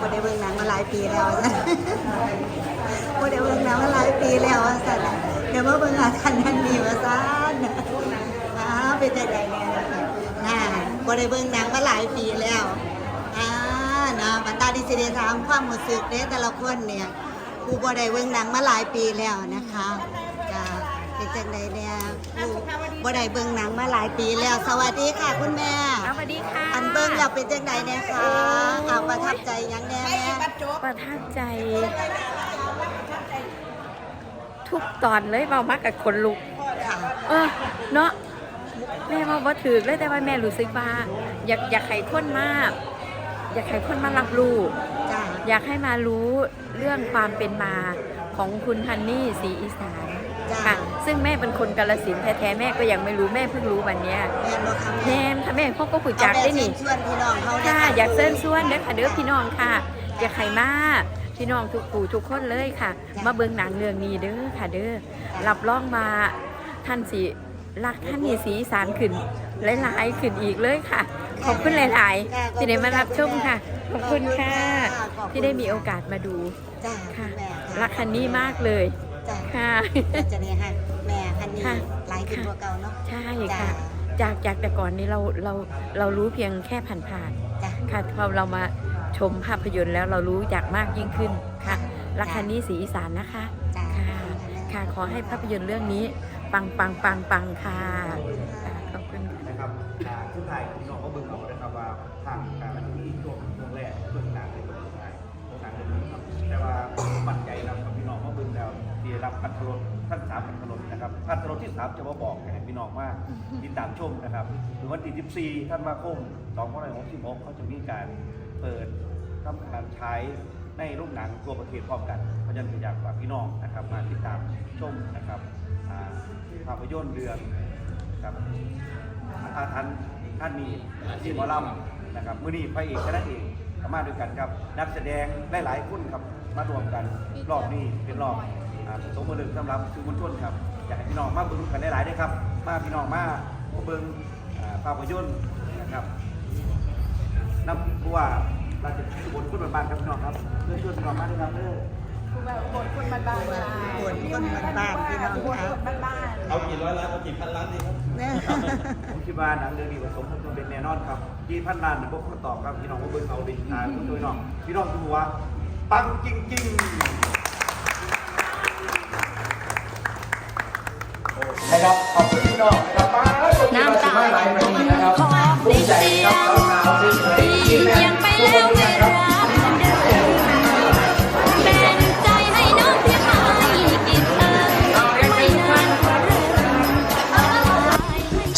บ่ได้เบิ่งหนังมาหลายปีแล้วจ้ะบ่ได้เบิ่งหนังมาหลายปีแล้วจ้ะเดี๋ยวเบิ่งอาการนั่นนี่าซ่าอ้าเป็นจังได๋แน่น่ะบ่ได้เบิ่งหนังมาหลายปีแล้ว ตาดิสิได้ถามความรู้สึกเด้แต่ละคนเนี่ยผู้บ่ได้เบิ่งหนังมาหลายปีแล้วนะคะก็เป็นจังไดเนี่ยผู้บ่ได้เบิ่งหนังมาหลายปีแล้ว สวัสดีค่ะคุณแม่ สวัสดีค่ะอันเบิ่งแล้วเป็นจังไดเนี่ยคะอ่าประทับใจหยังแน่แม่ประทับใจ ทุกตอนเลยเบามากกับคนลุกค่ะ เออเนาะแม่มาบ่ถือเลยแต่ว่าแม่รู้สึกว่า อยากอยากให้คนมาก อยากให้คนมารับรู้จ้าอยากให้มารู้เรื่องความเป็นมาของคุณฮันนี่สีอีสานจ้าค่ะ ซึ่งแม่เป็นคนกาลสินธุ์แท้ๆแม่ก็ยังไม่รู้แม่เพิ่งรู้วันเนี้ยแม่บ่ทำแม่ถ้าแม่เขาก็คุยจักได้นี่ เอาแม่เชิญชวนพี่น้องเขาค่ะนะคะอยากเชิญชวนเด้อค่ะเด้อพี่น้องค่ะ อยากให้มาพี่น้องทุกผู้ทุกคนเลยค่ะ มาเบิ่งหนังเรื่องนี้เด้อค่ะเด้อรับรองมาท่านสิ รักท่านนี่สีอีสารขึ้นหลายๆขึ้นอีกเลยค่ะ ขอบคุณหลาย ๆ ที่ได้มารับชมค่ะ ขอบคุณค่ะ ที่ได้มีโอกาสมาดูจ้าค่ะแม่ค่ะรักคันนี้มากเลยจ้าค่ะจะเนี่ยฮะแม่คันนี้ค่ะหลายขึ้นกว่าเก่าเนาะใช่จ้าค่ะ จากจากแต่ก่อนนี้เราเราเรารู้เพียงแค่ผ่านผ่านๆจ้าค่ะพอเรามาชมภาพยนตร์แล้วเรารู้จักมากยิ่งขึ้นค่ะรักคันนี้สีอีสานนะคะจ้าค่ะค่ะขอให้ภาพยนตร์เรื่องนี้ ปังปังปังปังค่ะ ขอบคุณค่ะนะครับอ่าทุกทายพี่น้องก็เบิ่งเอานะครับว่าทางการมันมีช่วงช่วงแรกช่วงกลางในช่วงท้ายช่วงกลางจะมีครับแต่ว่ามั่นใจนะครับพี่น้องก็เบิ่งแล้วที่รับพัทรสท่านสามพัทรสนะครับพัทรสที่สามจะมาบอกให้พี่น้องว่าติดตามชมนะครับหรือวันที่14ท่านมาคม2566เขาจะมีการเปิดทำการใช้ ในโรงหนังทั่วประเทศพร้อมกันเพราะฉะนั้นอยากฝากพี่น้องนะครับ มาติดตามชมนะครับอ่าภาพยนตร์เรื่องครับอาทันท่านมีที่หมอลำนะครับมือนี้พระเอกคณะเอกมาด้วยกันครับ นักแสดงหลายๆคนครับมารวมกันรอบนี้เป็นรอบสมบูรณ์สำหรับสื่อมวลชนครับอยากให้พี่น้องมาเบิ่งกันหลายๆด้วยครับ มาพี่น้องมาเบิ่งอ่าภาพยนตร์นะครับนำผู้ว่า เราชการอุบลคุณบ้านๆครับพี่น้องครับเพื่อชวนพี่น้องมาด้วยครับเด้อคนคนบ้านบ้านพี่น้องค่ะเอากี่ร้อยล้านเอากี่พันล้านดีครับเนี่ยผมคิดว่าหนังเรื่องนี้ผสมผสมเป็นแน่นอนครับที่พันล้านพวกเขาตอบครับพี่น้องก็เบิ่งเอาดิอ่าคุณพี่น้องพี่น้องดูว่าปังจริงๆนะครับขอบคุณพี่น้อง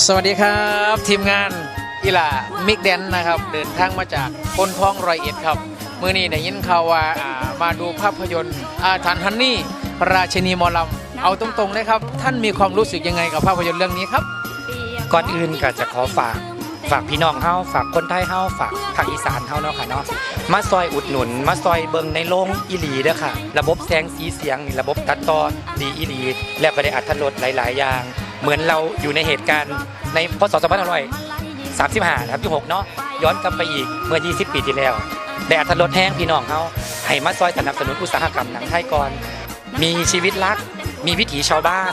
สวัสดีครับ ทีมงานอีหลามิกแดนนะครับ เดินทางมาจากคนท้องรอยเอ็ดครับ มื่อนี้ได้ยินข่าวว่าอ่ามาดูภาพยนตร์อาถรรพ์ฮันนี่ ราชินีหมอลำ เอาตรงๆเลยครับ ท่านมีความรู้สึกยังไงกับภาพยนตร์เรื่องนี้ครับ ก่อนอื่นก็จะขอฝากฝากพี่น้องเฮาฝากคนไทยเฮาฝากภาคอีสานเฮาเนาะค่ะเนาะมาซอยอุดหนุน มาซอยเบิงในโรงอีหลีเด้อค่ะ ระบบแสงสีเสียงนี่ระบบตัดต่อดีอีหลี แล้วก็ได้อัธรสหลาย ๆ อย่าง เหมือนเราอยู่ในเหตุการณ์ในพศ2535นะครับที่6เนาะย้อนกลับไปอีกเมื่อ 20 ปีที่แล้วได้อัธรสแห้งพี่น้องเฮาให้มาซอยสนับสนุนอุตสาหกรรมหนังไทยก่อนมีชีวิตรัก มีวิถีชาวบ้าน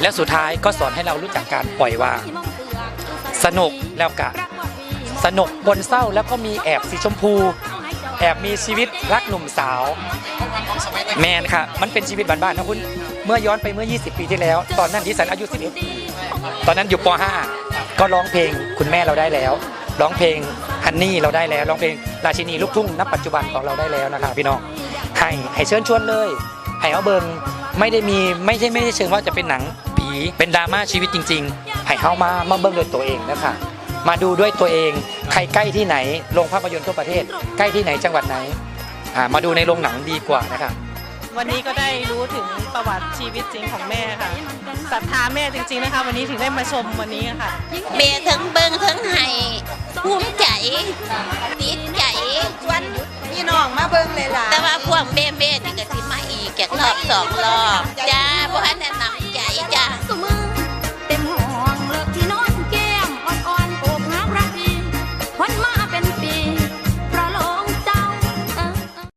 และสุดท้ายก็สอนให้เรารู้จักการปล่อยวางสนุกแล้วกะสนุกบนเศร้าแล้วก็มีแอบสีชมพู แอบมีชีวิตรักหนุ่มสาว แมนค่ะ มันเป็นชีวิตบ้านๆนะคุณ เมื่อย้อนไปเมื่อ 20 ปีที่แล้ว ตอนนั้นที่สันอายุ11ตอนนั้นอยู่ป .5 ก็ร้องเพลงคุณแม่เราได้แล้ว ร้องเพลงฮันนี่เราได้แล้ว ร้องเพลงราชินีลูกทุ่งนับปัจจุบันของเราได้แล้วนะครับพี่น้องให้ให้เชิญชวนเลยให้เอาเบิงไม่ได้มีไม่ใช่ไม่ได้เชิงว่าจะเป็นหนังผีเป็นดราม่าชีวิตจริง ๆ ให้เข้ามามาเบิ่งด้วยตัวเองนะคะมาดูด้วยตัวเอง ใครใกล้ที่ไหนโรงภาพยนตร์ทั่วประเทศ ใกล้ที่ไหนจังหวัดไหนมาดูในโรงหนังดีกว่านะคะ วันนี้ก็ได้รู้ถึงประวัติชีวิตจริงของแม่ค่ะศรัทธาแม่จริงๆนะคะ วันนี้ถึงได้มาชมวันนี้ค่ะ เบถึงเบิงถึงไห้ภูมิใจติดใจชวนพี่น้องมาเบิ่งเลยล่ะแต่ว่าพวกเบ้เบ้นี่ก็สิมาอีกจากรอบสองร